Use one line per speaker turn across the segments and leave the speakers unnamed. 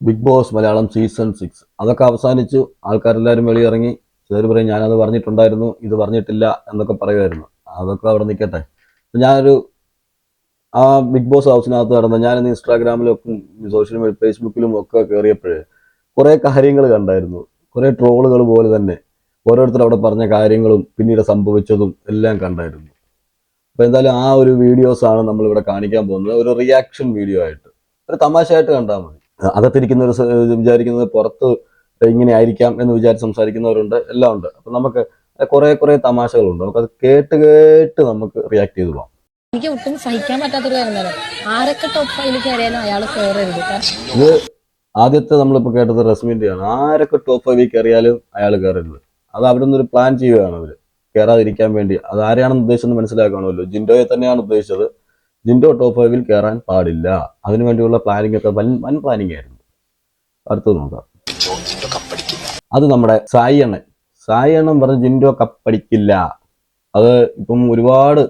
Big Boss Malayalam season six. അതൊക്കെ അവസാനിച്ചു. ആൾക്കാരെല്ലാവരും വെളിയിറങ്ങി. ചിലർ പറയും ഞാനത് പറഞ്ഞിട്ടുണ്ടായിരുന്നു. ഇത് പറഞ്ഞിട്ടില്ല എന്നൊക്കെ പറയുമായിരുന്നു. അതൊക്കെ അവിടെ നിൽക്കട്ടെ. ഞാനൊരു ആ ബിഗ് ബോസ് ഹൗസിനകത്ത് നടന്ന ഞാൻ ഇൻസ്റ്റാഗ്രാമിലും സോഷ്യൽ മീഡിയ ഫേസ്ബുക്കിലും ഒക്കെ കയറിയപ്പോഴേ കുറേ കാര്യങ്ങൾ കണ്ടായിരുന്നു. കുറേ ട്രോളുകൾ പോലെ തന്നെ. ഓരോരുത്തർ അവിടെ പറഞ്ഞ കാര്യങ്ങളും പിന്നീട് സംഭവിച്ചതും എല്ലാം കണ്ടായിരുന്നു. അപ്പോൾ എന്തായാലും ആ ഒരു വീഡിയോസാണ് നമ്മളിവിടെ കാണിക്കാൻ പോകുന്നത്. ഒരു റിയാക്ഷൻ വീഡിയോ ആയിട്ട്. ഒരു തമാശയായിട്ട് കണ്ടാൽ മതി. അകത്തിരിക്കുന്നവർ വിചാരിക്കുന്നത് പുറത്ത് ഇങ്ങനെ ആയിരിക്കാം എന്ന് വിചാരിച്ച് സംസാരിക്കുന്നവരുണ്ട് എല്ലാം ഉണ്ട്. അപ്പൊ നമുക്ക് കുറെ കുറെ തമാശകളുണ്ട്. നമുക്കത് കേട്ട് കേട്ട് നമുക്ക് റിയാക്ട് ചെയ്തു പോകാം
എനിക്ക് ഒട്ടും സഹിക്കാൻ പറ്റാത്തൊരു കാര്യം ആരൊക്കെ ടോപ്പ് ഫൈവിൽ കയറിയാലും അയാൾ കയറരുത് കാരണം
ഇത് ആദ്യത്തെ നമ്മളിപ്പോൾ കേട്ടത് റസ്മിന്റെയാണ്. ആരൊക്കെ ടോപ്പ് ഫൈവിൽ കയറിയാലും അയാൾ കയറരുത്. അത് അവിടെ ഒരു പ്ലാൻ ചെയ്യുകയാണ് അവർ. കയറാതിരിക്കാൻ വേണ്ടി. അത് ആരെയാണെന്ന് ഉദ്ദേശിച്ചെന്ന് മനസ്സിലാക്കണമല്ലോ ജിൻഡോയെ തന്നെയാണ് ഉദ്ദേശിച്ചത്. ജിൻഡോ ടോപ്പ് ഫൈവിൽ കയറാൻ പാടില്ല. അതിനു വേണ്ടിയുള്ള പ്ലാനിംഗ് ഒക്കെ വൻ വൻ പ്ലാനിംഗ് ആയിരുന്നു. അടുത്തത് നോക്കാം. അത് നമ്മുടെ സായി അണ്ണൻ സായി അണ്ണൻ പറഞ്ഞ ജിൻഡോ കപ്പടിക്കില്ല അത് ഇപ്പം ഒരുപാട്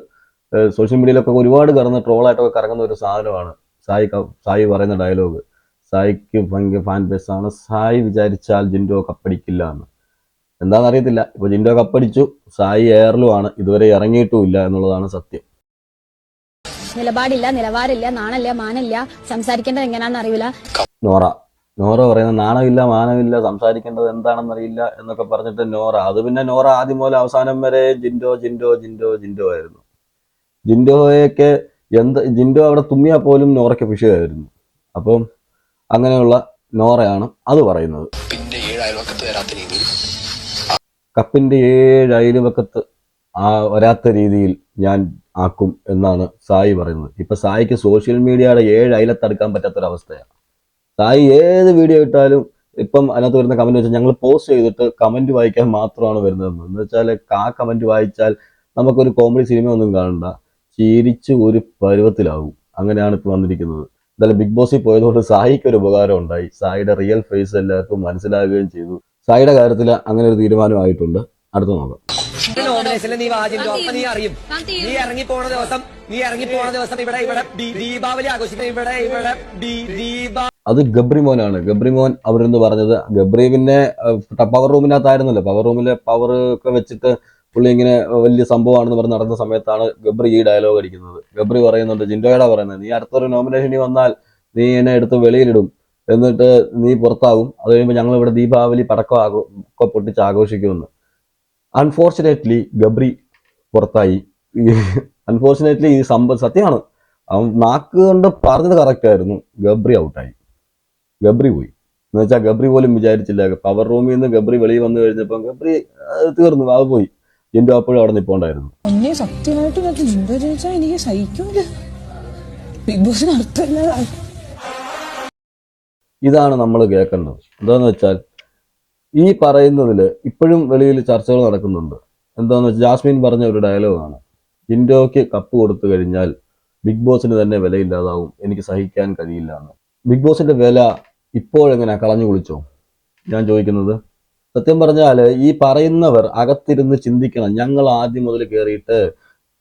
സോഷ്യൽ മീഡിയയിലൊക്കെ ഒരുപാട് കറന്ന് ട്രോളായിട്ടൊക്കെ കറങ്ങുന്ന ഒരു സാധനമാണ്. സായി സായി പറയുന്ന ഡയലോഗ് സായിക്ക് ഭയങ്കര ഫാൻ ബേസ് ആണ്. സായി വിചാരിച്ചാൽ ജിൻഡോ കപ്പടിക്കില്ല എന്ന്. എന്താണെന്ന് അറിയത്തില്ല ഇപ്പൊ ജിൻഡോ കപ്പടിച്ചു സായി എയറിലുമാണ് ഇതുവരെ ഇറങ്ങിയിട്ടുമില്ല എന്നുള്ളതാണ് സത്യം.
നിലപാടില്ല നിലവാരമില്ല നാണല്ല മാനല്ല സംസാരിക്കേണ്ടത് എങ്ങനെയാണെന്ന് അറിയില്ല.
നോറ. നോറ പറയുന്ന നാണമില്ല മാനമില്ല സംസാരിക്കേണ്ടത് എന്താണെന്ന് അറിയില്ല എന്നൊക്കെ പറഞ്ഞിട്ട് നോറ. അത് പിന്നെ നോറ ആദ്യം മുതൽ അവസാനം വരെ ജിൻഡോ ജിൻഡോ ജിൻഡോ ജിൻഡോ ആയിരുന്നു. ജിൻഡോയൊക്കെ എന്ത് ജിൻഡോ അവിടെ തുമ്മിയാൽ പോലും നോറയ്ക്ക് വിഷയമായിരുന്നു. അപ്പം അങ്ങനെയുള്ള നോറയാണ് അത് പറയുന്നത്.
പിന്നെ ഏഴ് അയൽവക്കത്ത് വരാത്ത രീതിയിൽ.
കപ്പിന്റെ ഏഴ് അയൽവക്കത്ത് ആ വരാത്ത രീതിയിൽ ഞാൻ ആക്കും എന്നാണ് സായി പറയുന്നത്. ഇപ്പൊ സായിക്ക് സോഷ്യൽ മീഡിയയുടെ ഏഴ് അയലത്തടുക്കാൻ പറ്റാത്തൊരവസ്ഥയാണ്. സായി ഏത് വീഡിയോ ഇട്ടാലും ഇപ്പം അതിനകത്ത് വരുന്ന കമന്റ് വെച്ചാൽ ഞങ്ങൾ പോസ്റ്റ് ചെയ്തിട്ട് കമന്റ് വായിക്കാൻ മാത്രമാണ് വരുന്നതെന്ന് എന്ന്. വെച്ചാൽ ആ കമന്റ് വായിച്ചാൽ നമുക്കൊരു കോമഡി സിനിമ ഒന്നും കാണണ്ട. ചിരിച്ച് ഒരു പരുവത്തിലാവും. അങ്ങനെയാണ് ഇപ്പൊ വന്നിരിക്കുന്നത്. എന്തായാലും ബിഗ് ബോസിൽ പോയതുകൊണ്ട് സായിക്ക് ഒരു ഉപകാരം ഉണ്ടായി. സായിയുടെ റിയൽ ഫേസ് എല്ലാവർക്കും മനസ്സിലാകുകയും ചെയ്തു. സായിയുടെ കാര്യത്തിൽ അങ്ങനെ ഒരു തീരുമാനമായിട്ടുണ്ട് അടുത്ത നോക്കാം.
നോമിനേഷനിൽ നീ വാജിന്റെ അപ്പൊ നീ അറിയും. നീ ഇറങ്ങി പോണ ദിവസം നീ ഇറങ്ങി പോണ ദിവസം ഇവിടെ ഇവിടെ ദീപാവലി ആഘോഷിക്കുന്ന ഇവിടെ ഇവിടെ അത് ദീപാ
അത് ഗബ്രി മോൻ അവരെന്ന് പറഞ്ഞത്? ഗബ്രി പിന്നെ പവർ റൂമിനകത്തായിരുന്നല്ലോ പവർ റൂമിലെ പവർ ഒക്കെ വെച്ചിട്ട് പുള്ളി ഇങ്ങനെ വലിയ സംഭവമാണെന്ന് പറഞ്ഞ് നടന്ന സമയത്താണ് ഗബ്രി ഈ ഡയലോഗ് അടിക്കുന്നത്. ഗബ്രി പറയുന്നുണ്ട് ജിൻഡോയുടെ പറയുന്നത്. നീ അടുത്തൊരു നോമിനേഷനിൽ വന്നാൽ നീ എന്നെ എടുത്ത് വെളിയിലിടും. എന്നിട്ട് നീ പുറത്താകും. അത് കഴിയുമ്പോൾ ഞങ്ങൾ ഇവിടെ ദീപാവലി പടക്കം ആഘോ ഒക്കെ പൊട്ടിച്ച് ആഘോഷിക്കുമെന്ന്. അൺഫോർച്ചുനേറ്റ്ലി ഗബ്രി പുറത്തായി. അൺഫോർച്ചുനേറ്റ്ലി ഈ സംഭവം സത്യമാണ്. അവൻ നാക്ക് കൊണ്ട് പറഞ്ഞത് കറക്റ്റ് ആയിരുന്നു. ഗബ്രി ഔട്ടായി ഗബ്രി പോയി. എന്ന് വെച്ചാൽ ഗബ്രി പോലും വിചാരിച്ചില്ല. പവർ റൂമിൽ നിന്ന് ഗബ്രി വെളിയിൽ വന്നു കഴിഞ്ഞപ്പോൾ ഗബ്രി തീർന്നു. അത് പോയി. ജിൻഡോ അപ്പോഴും അവിടെ നിൽപ്പുണ്ടായിരുന്നു
സത്യമായിട്ട് ചിന്ത ചോദിച്ചാൽ എനിക്ക് സഹിക്കൂല. ബിഗ് ബോസിന് അർത്ഥമില്ല
ഇതാണ് നമ്മൾ കേൾക്കേണ്ടത്. എന്താന്ന് വെച്ചാൽ ഈ പറയുന്നതിൽ ഇപ്പോഴും വെളിയിൽ ചർച്ചകൾ നടക്കുന്നുണ്ട്. എന്താണെന്ന് വെച്ചാൽ ജാസ്മിൻ പറഞ്ഞ ഒരു ഡയലോഗാണ്. ജിൻഡോയ്ക്ക് കപ്പ് കൊടുത്തു കഴിഞ്ഞാൽ ബിഗ് ബോസിന് തന്നെ വിലയില്ലാതാവും എനിക്ക് സഹിക്കാൻ കഴിയില്ല എന്ന്. ബിഗ് ബോസിന്റെ വില ഇപ്പോഴെങ്ങനെ കളഞ്ഞു കുളിച്ചോ? ഞാൻ ചോദിക്കുന്നത്. സത്യം പറഞ്ഞാൽ ഈ പറയുന്നവർ അകത്തിരുന്ന് ചിന്തിക്കണം ഞങ്ങൾ ആദ്യം മുതൽ കയറിയിട്ട്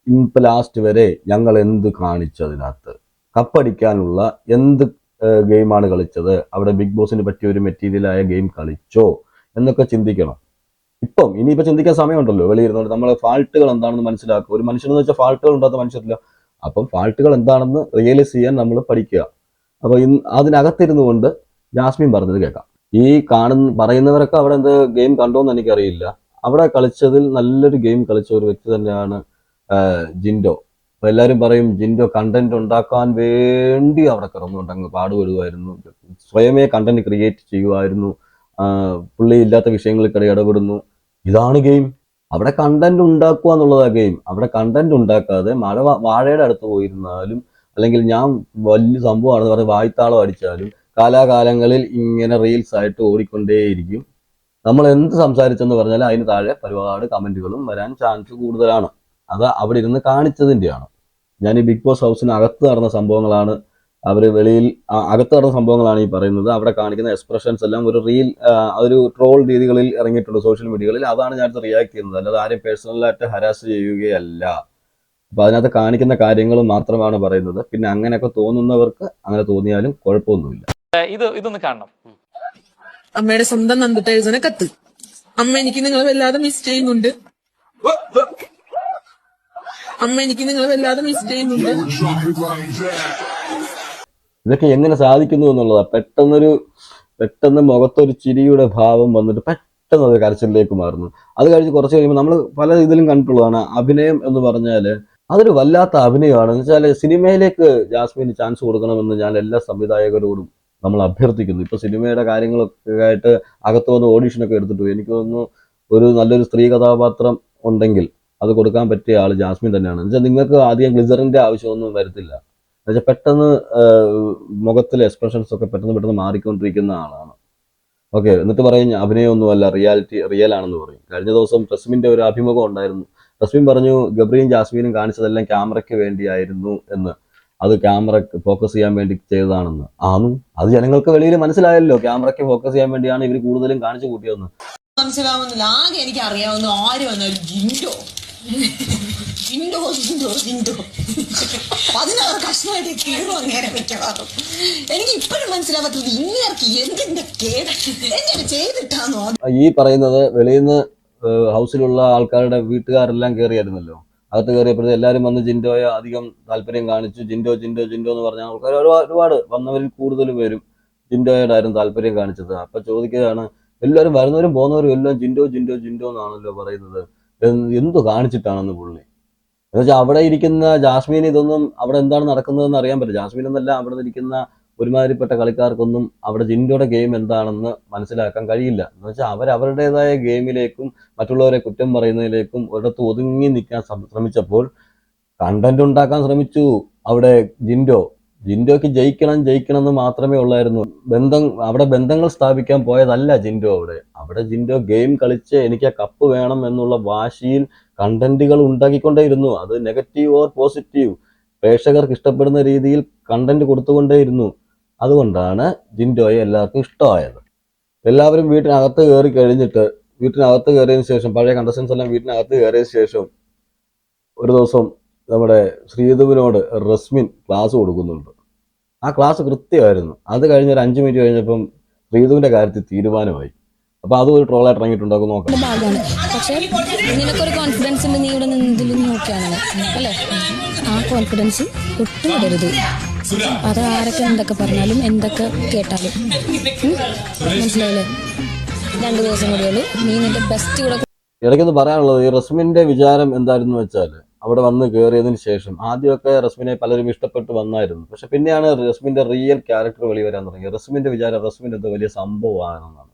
ഇപ്പൊ ലാസ്റ്റ് വരെ ഞങ്ങൾ എന്ത് കാണിച്ചു അതിനകത്ത്? കപ്പടിക്കാനുള്ള എന്ത് ഗെയിമാണ് കളിച്ചത്? അവിടെ ബിഗ് ബോസിന് പറ്റിയ ഒരു മെറ്റീരിയലായ ഗെയിം കളിച്ചോ? എന്നൊക്കെ ചിന്തിക്കണം. ഇപ്പം ഇനിയിപ്പോൾ ചിന്തിക്കാൻ സമയമുണ്ടല്ലോ. വെളിയിരുന്നോണ്ട് നമ്മൾ ഫാൾട്ടുകൾ എന്താണെന്ന് മനസ്സിലാക്കുക. ഒരു മനുഷ്യനെന്ന് വെച്ചാൽ ഫാൾട്ടുകൾ ഉണ്ടാത്ത മനുഷ്യരില്ല. അപ്പം ഫാൾട്ടുകൾ എന്താണെന്ന് റിയലൈസ് ചെയ്യാൻ നമ്മൾ പഠിക്കുക. അപ്പോൾ ഇന്ന് അതിനകത്തിരുന്നു കൊണ്ട് ജാസ്മിൻ പറഞ്ഞത് കേൾക്കാം. ഈ കാണുന്ന പറയുന്നവരൊക്കെ അവിടെ എന്ത് ഗെയിം കണ്ടോന്ന് എനിക്കറിയില്ല. അവിടെ കളിച്ചതിൽ നല്ലൊരു ഗെയിം കളിച്ച ഒരു വ്യക്തി തന്നെയാണ് ജിൻഡോ. അപ്പൊ എല്ലാവരും പറയും ജിൻഡോ കണ്ടന്റ് ഉണ്ടാക്കാൻ വേണ്ടി അവിടെ കിടന്നുകൊണ്ട് അങ്ങ് പാടുപെടുമായിരുന്നു സ്വയമേ കണ്ടന്റ് ക്രിയേറ്റ് ചെയ്യുമായിരുന്നു പുള്ളി ഇല്ലാത്ത വിഷയങ്ങൾക്കിടെ കിട ഇടപെടുന്നു. ഇതാണ് ഗെയിം അവിടെ കണ്ടന്റ് ഉണ്ടാക്കുക എന്നുള്ളതാ ഗെയിം അവിടെ കണ്ടന്റ് ഉണ്ടാക്കാതെ മഴ വാഴയുടെ അടുത്ത് പോയിരുന്നാലും അല്ലെങ്കിൽ ഞാൻ വലിയ സംഭവമാണെന്ന് പറഞ്ഞ് വായ്ത്താളം അടിച്ചാലും കാലാകാലങ്ങളിൽ ഇങ്ങനെ റീൽസ് ആയിട്ട് ഓടിക്കൊണ്ടേയിരിക്കും. നമ്മൾ എന്ത് സംസാരിച്ചെന്ന് പറഞ്ഞാൽ അതിന് താഴെ ഒരുപാട് കമന്റുകളും വരാൻ ചാൻസ് കൂടുതലാണ്. അത് അവിടെ ഇരുന്ന് കാണിച്ചതിന്റെയാണ് ഞാൻ ഈ ബിഗ് ബോസ് ഹൗസിനകത്ത് നടന്ന സംഭവങ്ങളാണ് അവർ വെളിയിൽ അകത്ത് നടന്ന സംഭവങ്ങളാണ് ഈ പറയുന്നത്. അവിടെ കാണിക്കുന്ന എക്സ്പ്രഷൻസ് എല്ലാം ഒരു റീൽ ഒരു ട്രോൾ രീതികളിൽ ഇറങ്ങിയിട്ടുണ്ട് സോഷ്യൽ മീഡിയകളിൽ അതാണ് ഞാനത് റിയാക്ട് ചെയ്യുന്നത്. അല്ലാതെ ആരെയും പേഴ്സണലായിട്ട് ഹരാസ് ചെയ്യുകയല്ല. അപ്പൊ അതിനകത്ത് കാണിക്കുന്ന കാര്യങ്ങൾ മാത്രമാണ് പറയുന്നത്. പിന്നെ അങ്ങനെയൊക്കെ തോന്നുന്നവർക്ക് അങ്ങനെ തോന്നിയാലും കുഴപ്പമൊന്നുമില്ല.
ഇത് ഇതൊന്ന് കാണണം.
അമ്മയുടെ സ്വന്തം നന്ദിട്ട് എഴുതുന്ന കത്ത്. അമ്മ എനിക്ക് നിങ്ങളെ വല്ലാതെ മിസ് ചെയ്യുന്നുണ്ട്. അമ്മ എനിക്ക് നിങ്ങളെ വല്ലാതെ മിസ് ചെയ്യുന്നുണ്ട്.
ഇതൊക്കെ എങ്ങനെ സാധിക്കുന്നു എന്നുള്ളതാണ് പെട്ടെന്നൊരു പെട്ടെന്ന് മുഖത്തൊരു ചിരിയുടെ ഭാവം വന്നിട്ട് പെട്ടെന്ന് അത് കരച്ചിലേക്ക് മാറുന്നു. അത് കഴിഞ്ഞ് കുറച്ച് കഴിയുമ്പോൾ നമ്മൾ പല ഇതിലും കണ്ടിട്ടുള്ളതാണ് അഭിനയം എന്ന് പറഞ്ഞാൽ അതൊരു വല്ലാത്ത അഭിനയമാണ്. എന്ന് വെച്ചാൽ സിനിമയിലേക്ക് ജാസ്മിന് ചാൻസ് കൊടുക്കണമെന്ന് ഞാൻ എല്ലാ സംവിധായകരോടും നമ്മൾ അഭ്യർത്ഥിക്കുന്നു. ഇപ്പൊ സിനിമയുടെ കാര്യങ്ങളൊക്കെ ആയിട്ട് അകത്ത് വന്ന് ഓഡീഷനൊക്കെ എടുത്തിട്ട്. എനിക്ക് തോന്നുന്നു ഒരു നല്ലൊരു സ്ത്രീ കഥാപാത്രം ഉണ്ടെങ്കിൽ അത് കൊടുക്കാൻ പറ്റിയ ആൾ ജാസ്മിൻ തന്നെയാണ്. എന്ന് വെച്ചാൽ നിങ്ങൾക്ക് ആദ്യം ഗ്ലിസറിന്റെ ആവശ്യമൊന്നും വരത്തില്ല. എന്നുവെച്ചാൽ പെട്ടെന്ന് മുഖത്തിലെ എക്സ്പ്രഷൻസ് ഒക്കെ പെട്ടെന്ന് പെട്ടെന്ന് മാറിക്കൊണ്ടിരിക്കുന്ന ആളാണ്. ഓക്കെ എന്നിട്ട് പറയും അഭിനയമൊന്നുമല്ല റിയാലിറ്റി റിയൽ ആണെന്ന് പറയും. കഴിഞ്ഞ ദിവസം റസ്മിന്റെ ഒരു അഭിമുഖം ഉണ്ടായിരുന്നു. റസ്മിൻ പറഞ്ഞു ഗബ്രിയും ജാസ്മീനും കാണിച്ചതെല്ലാം ക്യാമറയ്ക്ക് വേണ്ടിയായിരുന്നു എന്ന്. അത് ക്യാമറ ഫോക്കസ് ചെയ്യാൻ വേണ്ടി ചെയ്തതാണെന്ന്. ആന്നു? അത് ജനങ്ങൾക്ക് വെളിയിൽ മനസ്സിലായല്ലോ. ക്യാമറയ്ക്ക് ഫോക്കസ് ചെയ്യാൻ വേണ്ടിയാണ് ഇവർ കൂടുതലും കാണിച്ചു കൂട്ടിയതെന്ന്.
മനസ്സിലാവുന്നില്ല. ആകെ എനിക്ക് അറിയാവുന്ന ആര് വന്നാലും ജിൻഡോ. ജിൻഡോ ഇൻഡോ ജിൻഡോ പതിനാറ് കഷ്ണമായിട്ട് കീറും അങ്ങേരെ മിക്കവാറും. എനിക്ക് ഇപ്പോഴും മനസ്സിലാവാത്തത് ഇങ്ങേർക്ക് എന്തിന്റെ കേട്? എങ്ങനെ ചെയ്തിട്ടാണോ
ഈ പറയുന്നത് വെളിയിൽ നിന്ന് ഹൗസിലുള്ള ആൾക്കാരുടെ വീട്ടുകാരെല്ലാം കയറിയായിരുന്നല്ലോ അകത്ത് കയറിയപ്പോഴത്തെ എല്ലാവരും വന്ന് ജിൻഡോയെ അധികം താല്പര്യം കാണിച്ചു. ജിൻഡോ ജിൻഡോ ജിൻഡോ എന്ന് പറഞ്ഞ ആൾക്കാർ ഒരുപാട് വന്നവരിൽ കൂടുതൽ പേരും ജിൻഡോയുടെ ആയിരുന്നു താല്പര്യം കാണിച്ചത്. അപ്പൊ ചോദിക്കുകയാണ് എല്ലാവരും വരുന്നവരും പോകുന്നവരും എല്ലാം ജിൻഡോ ജിൻഡോ ജിൻഡോ എന്നാണല്ലോ പറയുന്നത്. എന്ത് കാണിച്ചിട്ടാണെന്ന് പുള്ളി? എന്ന് വെച്ചാൽ അവിടെ ഇരിക്കുന്ന ജാസ്മീൻ ഇതൊന്നും അവിടെ എന്താണ് നടക്കുന്നതെന്ന് അറിയാൻ പറ്റില്ല. ജാസ്മീൻ എന്നല്ല അവിടെ ഇരിക്കുന്ന ഒരുമാതിരിപ്പെട്ട കളിക്കാർക്കൊന്നും അവിടെ ജിൻഡോയുടെ ഗെയിം എന്താണെന്ന് മനസ്സിലാക്കാൻ കഴിയില്ല. എന്ന് വെച്ചാൽ അവർ അവരുടേതായ ഗെയിമിലേക്കും മറ്റുള്ളവരെ കുറ്റം പറയുന്നതിലേക്കും ഒരിടത്ത് ഒതുങ്ങി നിൽക്കാൻ ശ്രമിച്ചപ്പോൾ കണ്ടന്റ് ഉണ്ടാക്കാൻ ശ്രമിച്ചു. അവിടെ ജിൻഡോ ജിൻഡോയ്ക്ക് ജയിക്കണം ജയിക്കണം എന്ന് മാത്രമേ ഉള്ളായിരുന്നു. ബന്ധം അവിടെ ബന്ധങ്ങൾ സ്ഥാപിക്കാൻ പോയതല്ല ജിൻഡോ അവിടെ. അവിടെ ജിൻഡോ ഗെയിം കളിച്ച് എനിക്ക് ആ കപ്പ് വേണം എന്നുള്ള വാശിയിൽ കണ്ടന്റുകൾ ഉണ്ടാക്കിക്കൊണ്ടേയിരുന്നു. അത് നെഗറ്റീവ് ഓർ പോസിറ്റീവ് പ്രേക്ഷകർക്ക് ഇഷ്ടപ്പെടുന്ന രീതിയിൽ കണ്ടന്റ് കൊടുത്തുകൊണ്ടേയിരുന്നു. അതുകൊണ്ടാണ് ജിൻഡോയെ എല്ലാവർക്കും ഇഷ്ടമായത്. എല്ലാവരും വീട്ടിനകത്ത് കയറി കഴിഞ്ഞിട്ട് വീട്ടിനകത്ത് കയറിയതിന് ശേഷം പഴയ കണ്ടസ്റ്റൻസ് എല്ലാം വീട്ടിനകത്ത് കയറിയതിന് ശേഷം ഒരു ദിവസം നമ്മുടെ ശ്രീധുവിനോട് റസ്മിൻ ക്ലാസ് കൊടുക്കുന്നുണ്ട്. ആ ക്ലാസ് കൃത്യമായിരുന്നു. അത് കഴിഞ്ഞ ഒരു അഞ്ച് മിനിറ്റ് കഴിഞ്ഞപ്പം റീതുവിന്റെ കാര്യത്തിൽ തീരുമാനമായി. അപ്പൊ അതും ഒരു ട്രോളായിട്ട് ഇറങ്ങിയിട്ടുണ്ടാക്കും നോക്കാം.
ഭാഗമാണ്. പക്ഷെ നിനക്കൊരു കോൺഫിഡൻസ് ഉണ്ട് നീ ഇവിടെ നിന്നതിൽ നീ നോക്കിയാണ്? അല്ലേ? ആ കോൺഫിഡൻസ് ഒട്ടും വിടരുത് അത് ആരൊക്കെ എന്തൊക്കെ പറഞ്ഞാലും എന്തൊക്കെ കേട്ടാലും? മനസ്സിലായില്ലേ? രണ്ടു ദിവസം കൂടിയുള്ളൂ നീ നിന്റെ ബെസ്റ്റ് കൂടെ
ഇടയ്ക്കൊന്ന് പറയാനുള്ളത് ഈ റസ്മിന്റെ വിചാരം എന്തായിരുന്നു വെച്ചാൽ അവിടെ വന്ന് കയറിയതിന് ശേഷം ആദ്യമൊക്കെ റസ്മിനെ പലരും ഇഷ്ടപ്പെട്ട് വന്നായിരുന്നു. പക്ഷെ പിന്നെയാണ് റസ്മിന്റെ റിയൽ ക്യാരക്ടർ വെളി വരാൻ തുടങ്ങിയത്. റസ്മിന്റെ വിചാരം റസ്മിൻ എന്തോ വലിയ സംഭവമാണെന്നാണ്.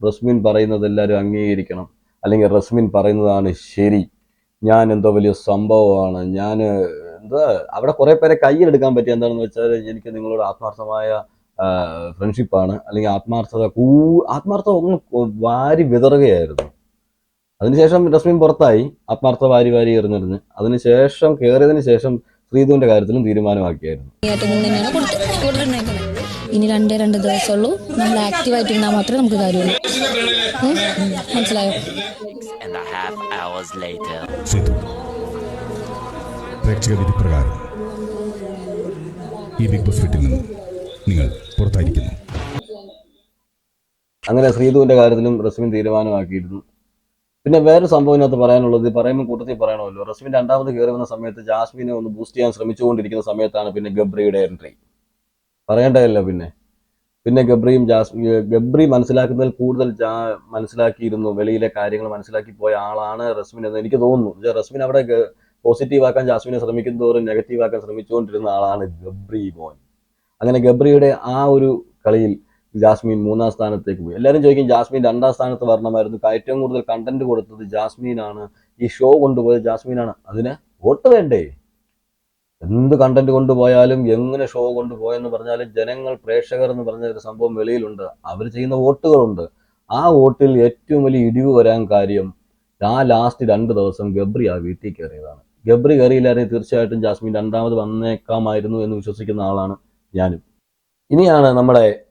റസ്മിൻ പറയുന്നത് എല്ലാവരും അംഗീകരിക്കണം. അല്ലെങ്കിൽ റസ്മിൻ പറയുന്നതാണ് ശരി. ഞാൻ എന്തോ വലിയ സംഭവമാണ്. ഞാൻ എന്താ അവിടെ കുറേ പേരെ കയ്യിലെടുക്കാൻ പറ്റിയ എന്താണെന്ന് വെച്ചാൽ എനിക്ക് നിങ്ങളോട് ആത്മാർത്ഥമായ ഫ്രണ്ട്ഷിപ്പാണ് അല്ലെങ്കിൽ ആത്മാർത്ഥത കൂ ആത്മാർത്ഥത ഒന്ന് വാരി വിതറുകയായിരുന്നു. അതിനുശേഷം രശ്മിൻ പുറത്തായി. ആത്മാർത്ഥ വാരി വാരി എറിഞ്ഞെറിഞ്ഞ് അതിനുശേഷം കയറിയതിന് ശേഷം ശ്രീധുവിന്റെ കാര്യത്തിലും തീരുമാനമാക്കിയായിരുന്നു.
ഇനി രണ്ടേ രണ്ട് ദിവസമുള്ളൂ. നമ്മൾ ആക്റ്റീവ് ആയിട്ടിരുന്നാൽ മാത്രമേ നമുക്ക് കാര്യമുള്ളൂ? മനസ്സിലായോ?
സേതു പ്രേക്ഷക വിധി പ്രകാരം ഈ ബിഗ് ബോസ് വീട്ടിൽ നിന്നും നിങ്ങൾ പുറത്തായിരിക്കുന്നു.
അങ്ങനെ ശ്രീധുവിന്റെ കാര്യത്തിലും റസ്മിൻ തീരുമാനമാക്കിയിരുന്നു. പിന്നെ വേറെ സംഭവം ഇതിനകത്ത് പറയാനുള്ളത് പറയുമ്പോൾ കൂട്ടത്തിൽ പറയണമല്ലോ. റസ്മിൻ രണ്ടാമത് കയറി വന്ന സമയത്ത് ജാസ്മിനെ ഒന്ന് ബൂസ്റ്റ് ചെയ്യാൻ ശ്രമിച്ചുകൊണ്ടിരിക്കുന്ന സമയത്താണ് പിന്നെ ഗബ്രിയുടെ എൻട്രി പറയേണ്ടതല്ലോ പിന്നെ? പിന്നെ ഗബ്രിയും ജാസ്മി ഗബ്രി മനസ്സിലാക്കുന്നതിൽ കൂടുതൽ ജാ മനസ്സിലാക്കിയിരുന്നു വെളിയിലെ കാര്യങ്ങൾ മനസ്സിലാക്കി പോയ ആളാണ് റസ്മിൻ എന്ന് എനിക്ക് തോന്നുന്നു. റസ്മിൻ അവിടെ പോസിറ്റീവ് ആക്കാൻ ജാസ്മിനെ ശ്രമിക്കുന്നതോറും നെഗറ്റീവ് ആക്കാൻ ശ്രമിച്ചുകൊണ്ടിരുന്ന ആളാണ് ഗബ്രി മോൻ. അങ്ങനെ ഗബ്രിയുടെ ആ ഒരു കളിയിൽ ജാസ്മിൻ മൂന്നാം സ്ഥാനത്തേക്ക് പോയി. എല്ലാവരും ചോദിക്കും ജാസ്മിൻ രണ്ടാം സ്ഥാനത്ത് വരണമായിരുന്നു. ഏറ്റവും കൂടുതൽ കണ്ടന്റ് കൊടുത്തത് ജാസ്മിനാണ്. ഈ ഷോ കൊണ്ടുപോയത് ജാസ്മിനാണ്. അതിന് വോട്ട് വേണ്ടേ? എന്ത് കണ്ടന്റ് കൊണ്ടുപോയാലും എങ്ങനെ ഷോ കൊണ്ടുപോയെന്ന് പറഞ്ഞാലും ജനങ്ങൾ പ്രേക്ഷകർ എന്ന് പറഞ്ഞ ഒരു സംഭവം വെളിയിലുണ്ട്. അവർ ചെയ്യുന്ന വോട്ടുകളുണ്ട്. ആ വോട്ടിൽ ഏറ്റവും വലിയ ഇടിവ് വരാൻ കാര്യം ആ ലാസ്റ്റ് രണ്ട് ദിവസം ഗബ്രി ആ വീട്ടിൽ കയറിയതാണ്. ഗബ്രി കയറിയില്ലായിരുന്നെങ്കിൽ തീർച്ചയായിട്ടും ജാസ്മിൻ രണ്ടാമത് വന്നേക്കാമായിരുന്നു എന്ന് വിശ്വസിക്കുന്ന ആളാണ് ഞാനും. ഇനിയാണ് നമ്മുടെ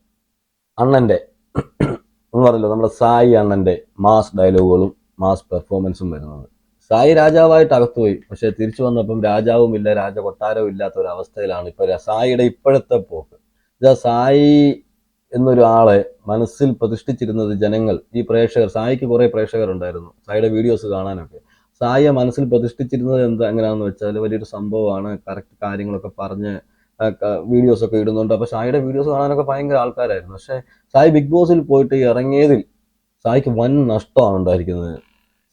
അണ്ണന്റെ എന്ന് പറഞ്ഞല്ലോ നമ്മുടെ സായി അണ്ണന്റെ മാസ് ഡയലോഗുകളും മാസ് പെർഫോമൻസും വരുന്നത്. സായി രാജാവായിട്ട് അകത്തുപോയി. പക്ഷെ തിരിച്ചു വന്നപ്പം രാജാവും ഇല്ല രാജകൊട്ടാരവും ഇല്ലാത്ത ഒരു അവസ്ഥയിലാണ് ഇപ്പൊ സായിയുടെ ഇപ്പോഴത്തെ പോക്ക്. ഇതാ സായി എന്നൊരു ആളെ മനസ്സിൽ പ്രതിഷ്ഠിച്ചിരുന്നത് ജനങ്ങൾ ഈ പ്രേക്ഷകർ സായിക്ക് കുറേ പ്രേക്ഷകർ ഉണ്ടായിരുന്നു സായിയുടെ വീഡിയോസ് കാണാനൊക്കെ. സായിയെ മനസ്സിൽ പ്രതിഷ്ഠിച്ചിരുന്നത് എന്താ എങ്ങനെയാണെന്ന് വെച്ചാൽ വലിയൊരു സംഭവമാണ് കറക്റ്റ് കാര്യങ്ങളൊക്കെ പറഞ്ഞ് വീഡിയോസ് ഒക്കെ ഇടുന്നുണ്ട്. അപ്പൊ സായിയുടെ വീഡിയോസ് കാണാനൊക്കെ ഭയങ്കര ആൾക്കാരായിരുന്നു. പക്ഷെ സായി ബിഗ് ബോസിൽ പോയിട്ട് ഇറങ്ങിയതിൽ സായിക്ക് വൻ നഷ്ടമാണ് ഉണ്ടായിരിക്കുന്നത്.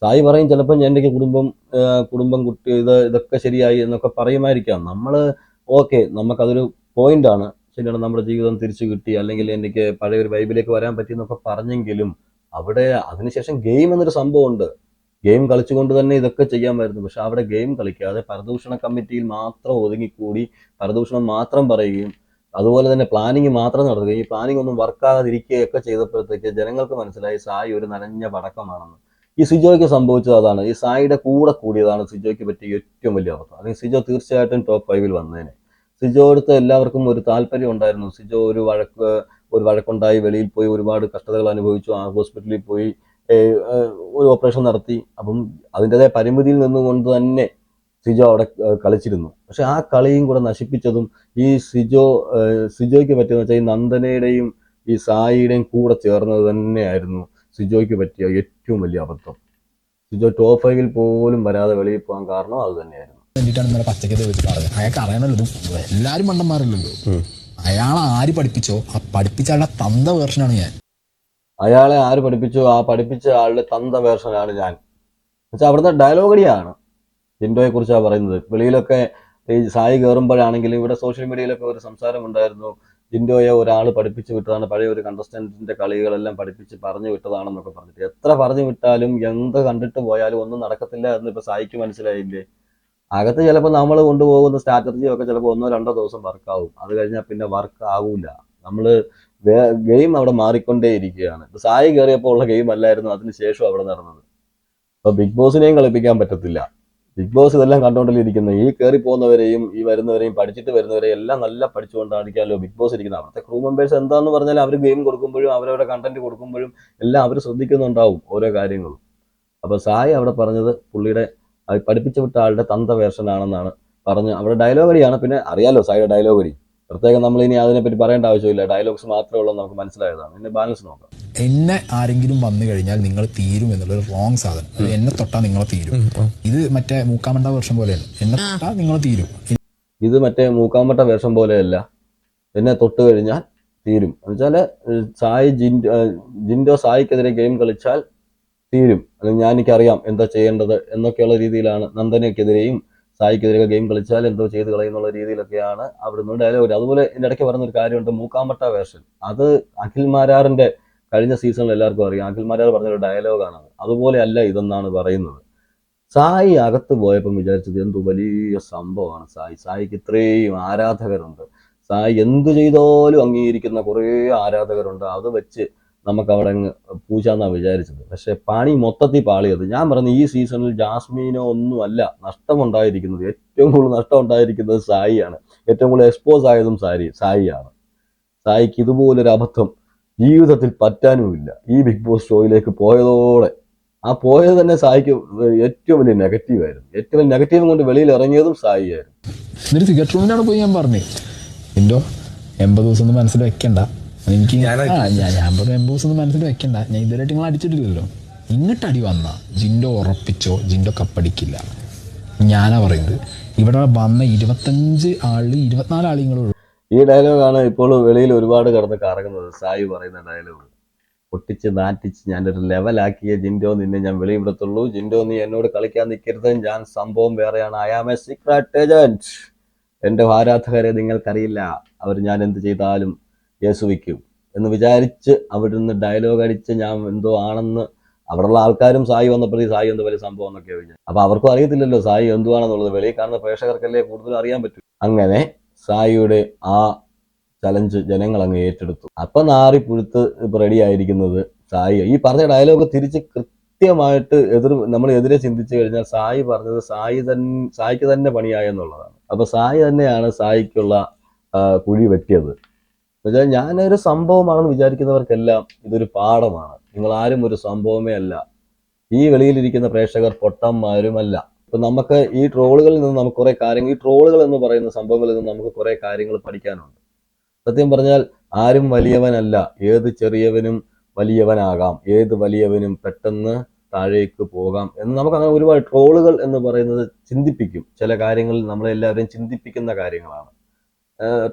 സായി പറയും ചിലപ്പോൾ എന്റെ കുടുംബം കുടുംബം കുട്ടി ഇത് ഇതൊക്കെ ശരിയായി എന്നൊക്കെ പറയുമായിരിക്കാം. നമ്മൾ ഓക്കെ നമുക്കതൊരു പോയിന്റ് ആണ്. ശരിയാണ് നമ്മുടെ ജീവിതം തിരിച്ചു കിട്ടി. അല്ലെങ്കിൽ എനിക്ക് പഴയ ഒരു വൈബിലേക്ക് വരാൻ പറ്റി എന്നൊക്കെ പറഞ്ഞെങ്കിലും അവിടെ അതിനുശേഷം ഗെയിം എന്നൊരു സംഭവമുണ്ട്. ഗെയിം കളിച്ചുകൊണ്ട് തന്നെ ഇതൊക്കെ ചെയ്യാമായിരുന്നു പക്ഷെ അവിടെ ഗെയിം കളിക്കാതെ പരദൂഷണ കമ്മിറ്റിയിൽ മാത്രം ഒതുങ്ങിക്കൂടി പരദൂഷണം മാത്രം പറയുകയും അതുപോലെ തന്നെ പ്ലാനിങ് മാത്രം നടത്തുകയും ഈ പ്ലാനിങ് ഒന്നും വർക്കാകാതിരിക്കുകയൊക്കെ ചെയ്തപ്പോഴത്തേക്ക് ജനങ്ങൾക്ക് മനസ്സിലായി സായി ഒരു നനഞ്ഞ പടക്കമാണെന്ന് ഈ സിജോയ്ക്ക് സംഭവിച്ചത് അതാണ്. ഈ സായിയുടെ കൂടെ കൂടിയതാണ് സിജോയ്ക്ക് പറ്റിയ ഏറ്റവും വലിയ അബദ്ധം അല്ലെങ്കിൽ സിജോ തീർച്ചയായിട്ടും ടോപ്പ് ഫൈവിൽ വന്നേനെ. സിജോ അടുത്ത് എല്ലാവർക്കും ഒരു താല്പര്യം ഉണ്ടായിരുന്നു. സിജോ ഒരു വഴക്ക് ഒരു വഴക്കുണ്ടായി വെളിയിൽ പോയി ഒരുപാട് കഷ്ടതകൾ അനുഭവിച്ചു ആ ഹോസ്പിറ്റലിൽ പോയി ഒരു ഓപ്പറേഷൻ നടത്തി. അപ്പം അതിന്റെതായ പരിമിതിയിൽ നിന്നുകൊണ്ട് തന്നെ സിജോ അവിടെ കളിച്ചിരുന്നു. പക്ഷെ ആ കളിയും കൂടെ നശിപ്പിച്ചതും ഈ സിജോ സിജോയ്ക്ക് പറ്റിയെന്ന് വെച്ചാൽ ഈ നന്ദനയുടെയും ഈ സായിയുടെയും കൂടെ ചേർന്നത് തന്നെയായിരുന്നു സിജോയ്ക്ക് പറ്റിയ ഏറ്റവും വലിയ അബദ്ധം. സിജോ ടോപ്പ് ഫൈവിൽ പോലും വരാതെ വെളിയിൽ പോകാൻ കാരണം അത് തന്നെയായിരുന്നു.
വേണ്ടിയിട്ടാണ് ഇന്നലെ പച്ചക്കറി വെച്ച് പറഞ്ഞത് അയാൾക്ക് അറിയണല്ലോ ഇത്. എല്ലാവരും അയാൾ ആര് പഠിപ്പിച്ചോ? ആ പഠിപ്പിച്ച തന്ത വേർഷനാണ് ഞാൻ.
അയാളെ ആര് പഠിപ്പിച്ചു? ആ പഠിപ്പിച്ച ആളുടെ തന്ത വേർഷനാണ് ഞാൻ. എന്നുവെച്ചാൽ അവിടുത്തെ ഡയലോഗടിയാണ് ജിൻഡോയെ കുറിച്ചാണ് പറയുന്നത്. വെളിയിലൊക്കെ ഈ സായി കയറുമ്പോഴാണെങ്കിലും ഇവിടെ സോഷ്യൽ മീഡിയയിലൊക്കെ ഒരു സംസാരം ഉണ്ടായിരുന്നു. ജിൻഡോയെ ഒരാൾ പഠിപ്പിച്ചു വിട്ടതാണ്. പഴയ ഒരു കണ്ടസ്റ്റന്റിന്റെ കളികളെല്ലാം പഠിപ്പിച്ച് പറഞ്ഞു വിട്ടതാണെന്നൊക്കെ പറഞ്ഞിട്ട്. എത്ര പറഞ്ഞു വിട്ടാലും എന്ത് കണ്ടിട്ട് പോയാലും ഒന്നും നടക്കത്തില്ല എന്ന് ഇപ്പൊ സായിക്ക് മനസ്സിലായില്ലേ? അകത്ത് ചിലപ്പോൾ നമ്മൾ കൊണ്ടുപോകുന്ന സ്ട്രാറ്റജിയൊക്കെ ചിലപ്പോൾ ഒന്നോ രണ്ടോ ദിവസം വർക്കാവും അത് കഴിഞ്ഞാൽ പിന്നെ വർക്ക് ആവൂല. നമ്മൾ ഗെയിം അവിടെ മാറിക്കൊണ്ടേ ഇരിക്കുകയാണ് ഇപ്പൊ സായി കയറിയപ്പോൾ ഉള്ള ഗെയിം അല്ലായിരുന്നു അതിന് ശേഷം അവിടെ നടന്നത്. അപ്പൊ ബിഗ് ബോസിനെയും കളിപ്പിക്കാൻ പറ്റത്തില്ല. ബിഗ് ബോസ് ഇതെല്ലാം കണ്ടുകൊണ്ടിരിക്കുന്നത് ഈ കയറി പോകുന്നവരെയും ഈ വരുന്നവരെയും പഠിച്ചിട്ട് വരുന്നവരെയും എല്ലാം നല്ല പഠിച്ചുകൊണ്ടായിരിക്കാമല്ലോ ബിഗ് ബോസ് ഇരിക്കുന്നത്. അവിടുത്തെ ക്രൂ മെമ്പേഴ്സ് എന്താന്ന് പറഞ്ഞാൽ അവർ ഗെയിം കൊടുക്കുമ്പോഴും അവരവരുടെ കണ്ടന്റ് കൊടുക്കുമ്പോഴും എല്ലാം അവർ ശ്രദ്ധിക്കുന്നുണ്ടാവും ഓരോ കാര്യങ്ങളും. അപ്പൊ സായി അവിടെ പറഞ്ഞത് പുള്ളിയുടെ പഠിപ്പിച്ച വിട്ട ആളുടെ തന്ത വേർഷൻ ആണെന്നാണ് പറഞ്ഞ് അവിടെ ഡയലോഗ് അടിയാണ്. പിന്നെ അറിയാലോ സായിയുടെ ഡയലോഗ് അടി? പ്രത്യേകം നമ്മൾ ഇനി അതിനെപ്പറ്റി പറയേണ്ട ആവശ്യമില്ല. ഡയലോഗ്സ് മാത്രമേ ഉള്ളൂ നമുക്ക് മനസ്സിലായതാണ്. എന്നെ ബാലൻസ് നോക്കാം.
എന്നെ ആരെങ്കിലും വന്നു കഴിഞ്ഞാൽ നിങ്ങൾ തീരും എന്നുള്ളൊരു റോങ് സാധനം. എന്നെ തൊട്ടാ നിങ്ങൾ തീരും. ഇത് മറ്റേ മൂക്കാമണ്ട വർഷം പോലെയാണ് എന്നെ തൊട്ടാ നിങ്ങൾ തീരും.
ഇത് മറ്റേ മൂക്കാമട്ട വേഷം പോലെയല്ല. എന്നെ തൊട്ട് കഴിഞ്ഞാൽ തീരും. എന്നുവെച്ചാൽ വെച്ചാൽ സായി ജിൻഡോ ജിൻഡോ സായിക്കെതിരെ ഗെയിം കളിച്ചാൽ തീരും. അല്ലെങ്കിൽ ഞാൻ എനിക്കറിയാം എന്താ ചെയ്യേണ്ടത് എന്നൊക്കെയുള്ള രീതിയിലാണ് നന്ദനയ്ക്കെതിരെയും സായിക്കെതിരെ ഗെയിം കളിച്ചാൽ എന്തോ ചെയ്ത് കളയുന്നുള്ള രീതിയിലൊക്കെയാണ് അവിടുന്ന് ഡയലോഗ് അതുപോലെ എന്റെ ഇടയ്ക്ക് പറയുന്ന ഒരു കാര്യമുണ്ട് മൂക്കാമ്പട്ട വേർഷൻ അത് അഖിൽ മാരാറിന്റെ കഴിഞ്ഞ സീസണിൽ എല്ലാവർക്കും അറിയാം. അഖിൽ മാരാർ പറഞ്ഞൊരു ഡയലോഗാണ് അത്. അതുപോലെ അല്ല ഇതെന്നാണ് പറയുന്നത്. സായി അകത്ത് പോയപ്പം വിചാരിച്ചത് എന്തോ വലിയ സംഭവമാണ് സായി. സായിക്ക് ഇത്രയും ആരാധകരുണ്ട്. സായി എന്തു ചെയ്താലും അംഗീകരിക്കുന്ന കുറേ ആരാധകരുണ്ട്. അത് വെച്ച് നമുക്ക് അവിടെ അങ്ങ് പൂച്ചാന്നാ വിചാരിച്ചത്. പക്ഷെ പണി മൊത്തത്തിൽ പാളിയത്. ഞാൻ പറഞ്ഞു ഈ സീസണിൽ ജാസ്മീനോ ഒന്നും അല്ല നഷ്ടമുണ്ടായിരിക്കുന്നത് ഏറ്റവും കൂടുതൽ നഷ്ടം ഉണ്ടായിരിക്കുന്നത് സായിയാണ്. ഏറ്റവും കൂടുതൽ എക്സ്പോസ് ആയതും സാരി സായിയാണ്. സായിക്ക് ഇതുപോലൊരു അബദ്ധം ജീവിതത്തിൽ പറ്റാനുമില്ല. ഈ ബിഗ് ബോസ് ഷോയിലേക്ക് പോയതോടെ ആ പോയത് തന്നെ സായിക്ക് ഏറ്റവും വലിയ നെഗറ്റീവ് ആയിരുന്നു. ഏറ്റവും വലിയ നെഗറ്റീവ് കൊണ്ട് വെളിയിൽ ഇറങ്ങിയതും സായി ആയിരുന്നു
എന്നിട്ട് പോയി ഞാൻ പറഞ്ഞു? എന്തോ എൺപത് ദിവസം ഒന്നും മനസ്സിൽ വെക്കണ്ട. എനിക്ക് ആ ഞാൻ ഞാൻ പറഞ്ഞു ഒന്നും മനസ്സിൽ വെക്കണ്ട. ഞാൻ ഇതുവരെയായിട്ട് നിങ്ങൾ അടിച്ചിട്ടില്ലല്ലോ. ഇങ്ങോട്ട് അടി വന്ന ജിൻഡോ ഉറപ്പിച്ചോ ജിൻഡോ കപ്പടിക്കില്ല. ഞാനാ പറയുന്നത്. ഇവിടെ വന്ന ഇരുപത്തഞ്ച് ആൾ ഇരുപത്തിനാല് ആളുകളും
ഈ ഡയലോഗാണ് ഇപ്പോൾ വെളിയിൽ ഒരുപാട് കടന്ന് കറങ്ങുന്നത്. സായി പറയുന്ന ഡയലോഗ് പൊട്ടിച്ച് നാറ്റിച്ച് ഞാനൊരു ലെവലാക്കിയ ജിൻഡോ നിന്നെ ഞാൻ വെളിയിൽ വിടത്തുള്ളൂ. ജിൻഡോ നീ എന്നോട് കളിക്കാൻ നിൽക്കരുത് ഞാൻ സംഭവം വേറെയാണ്. I am a secret agent എന്റെ ആരാധകരെ നിങ്ങൾക്കറിയില്ല. അവർ ഞാൻ എന്ത് ചെയ്താലും യേശുവിക്കും എന്ന് വിചാരിച്ച് അവിടുന്ന് ഡയലോഗ് അടിച്ച് ഞാൻ എന്തോ ആണെന്ന് അവിടെയുള്ള ആൾക്കാരും സായി വന്നപ്പോൾ ഈ സായി എന്തോ വലിയ സംഭവം എന്നൊക്കെ വിചാരിച്ചു അപ്പൊ അവർക്കും അറിയത്തില്ലല്ലോ സായി എന്തുവാണെന്നുള്ളത്. വെളിയിൽ കാണുന്ന പ്രേക്ഷകർക്കല്ലേ കൂടുതൽ അറിയാൻ പറ്റും. അങ്ങനെ സായിയുടെ ആ ചലഞ്ച് ജനങ്ങൾ അങ്ങ് ഏറ്റെടുത്തു. അപ്പൊ നാറി പുഴുത്ത് റെഡി ആയിരിക്കുന്നത് സായി ഈ പറഞ്ഞ ഡയലോഗ് തിരിച്ച് കൃത്യമായിട്ട് എതിർ നമ്മൾ എതിരെ ചിന്തിച്ചു കഴിഞ്ഞാൽ സായി പറഞ്ഞത് സായി തന്നെ സായിക്ക് തന്നെ പണിയായെന്നുള്ളതാണ്. അപ്പൊ സായി തന്നെയാണ് സായിക്കുള്ള കുഴി വെട്ടിയത്. എന്നുവെച്ചാൽ ഞാനൊരു സംഭവമാണെന്ന് വിചാരിക്കുന്നവർക്കെല്ലാം ഇതൊരു പാഠമാണ്. നിങ്ങൾ ആരും ഒരു സംഭവമേ അല്ല. ഈ വെളിയിലിരിക്കുന്ന പ്രേക്ഷകർ പൊട്ടന്മാരുമല്ല. ഇപ്പൊ നമുക്ക് ഈ ട്രോളുകളിൽ നിന്ന് നമുക്ക് കുറെ കാര്യങ്ങൾ ഈ ട്രോളുകൾ എന്ന് പറയുന്ന സംഭവങ്ങളിൽ നിന്ന് നമുക്ക് കുറെ കാര്യങ്ങൾ പഠിക്കാനുണ്ട്. സത്യം പറഞ്ഞാൽ ആരും വലിയവനല്ല. ഏത് ചെറിയവനും വലിയവനാകാം. ഏത് വലിയവനും പെട്ടെന്ന് താഴേക്ക് പോകാം എന്ന് നമുക്ക് അങ്ങനെ ഒരുപാട് ട്രോളുകൾ എന്ന് പറയുന്നത് ചിന്തിപ്പിക്കും. ചില കാര്യങ്ങൾ നമ്മളെല്ലാവരെയും ചിന്തിപ്പിക്കുന്ന കാര്യങ്ങളാണ്.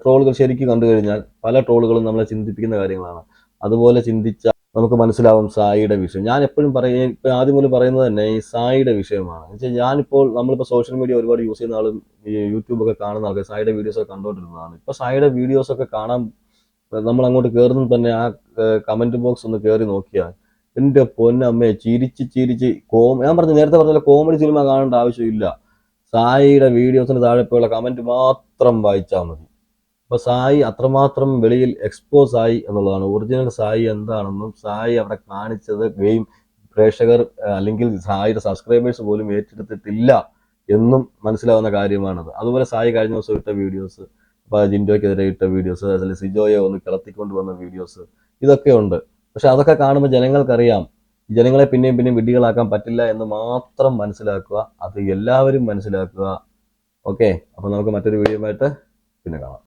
ട്രോളുകൾ ശരിക്കും കണ്ടു കഴിഞ്ഞാൽ പല ട്രോളുകളും നമ്മളെ ചിന്തിപ്പിക്കുന്ന കാര്യങ്ങളാണ്. അതുപോലെ ചിന്തിച്ച നമുക്ക് മനസ്സിലാവും സായിയുടെ വിഷയം. ഞാൻ എപ്പോഴും പറയ ഇപ്പം ആദ്യം മുതൽ പറയുന്നത് തന്നെ ഈ സായിയുടെ വിഷയമാണ്. വെച്ചാൽ ഞാനിപ്പോൾ നമ്മളിപ്പോൾ സോഷ്യൽ മീഡിയ ഒരുപാട് യൂസ് ചെയ്യുന്ന ആളും ഈ യൂട്യൂബൊക്കെ കാണുന്ന ആൾക്കാർ സായിയുടെ വീഡിയോസൊക്കെ കണ്ടുകൊണ്ടിരുന്നതാണ്. ഇപ്പോൾ സായിയുടെ വീഡിയോസൊക്കെ കാണാൻ നമ്മൾ അങ്ങോട്ട് കയറുന്നത് തന്നെ ആ കമന്റ് ബോക്സ് ഒന്ന് കയറി നോക്കിയാൽ എന്റെ പൊന്നമ്മയെ ചിരിച്ച് ചിരിച്ച് കോമ ഞാൻ പറഞ്ഞു നേരത്തെ പറഞ്ഞ കോമഡി സിനിമ കാണേണ്ട ആവശ്യമില്ല. സായിയുടെ വീഡിയോസിന് താഴെ പോയുള്ള കമന്റ് മാത്രം വായിച്ചാൽ മതി. അപ്പൊ സായി അത്രമാത്രം വെളിയിൽ എക്സ്പോസ് ആയി എന്നുള്ളതാണ്. ഒറിജിനൽ സായി എന്താണെന്നും സായി അവിടെ കാണിച്ചത് ഗെയിം പ്രേക്ഷകർ അല്ലെങ്കിൽ സായിയുടെ സബ്സ്ക്രൈബേഴ്സ് പോലും ഏറ്റെടുത്തിട്ടില്ല എന്നും മനസ്സിലാവുന്ന കാര്യമാണത്. അതുപോലെ സായി കഴിഞ്ഞ ദിവസം ഇട്ട വീഡിയോസ് അപ്പൊ ജിൻഡോയ്ക്കെതിരെ ഇട്ട വീഡിയോസ് അതിൽ സിജോയെ ഒന്ന് കിളത്തിക്കൊണ്ട് വന്ന വീഡിയോസ് ഇതൊക്കെ ഉണ്ട്. പക്ഷെ അതൊക്കെ കാണുമ്പോൾ ജനങ്ങൾക്കറിയാം ജനങ്ങളെ പിന്നെയും പിന്നെയും വിഡ്ഢികളാക്കാൻ പറ്റില്ല എന്ന് മാത്രം മനസ്സിലാക്കുക അത് എല്ലാവരും മനസ്സിലാക്കുക. ഓക്കെ? അപ്പൊ നമുക്ക് മറ്റൊരു വീഡിയോ ആയിട്ട് പിന്നെ കാണാം.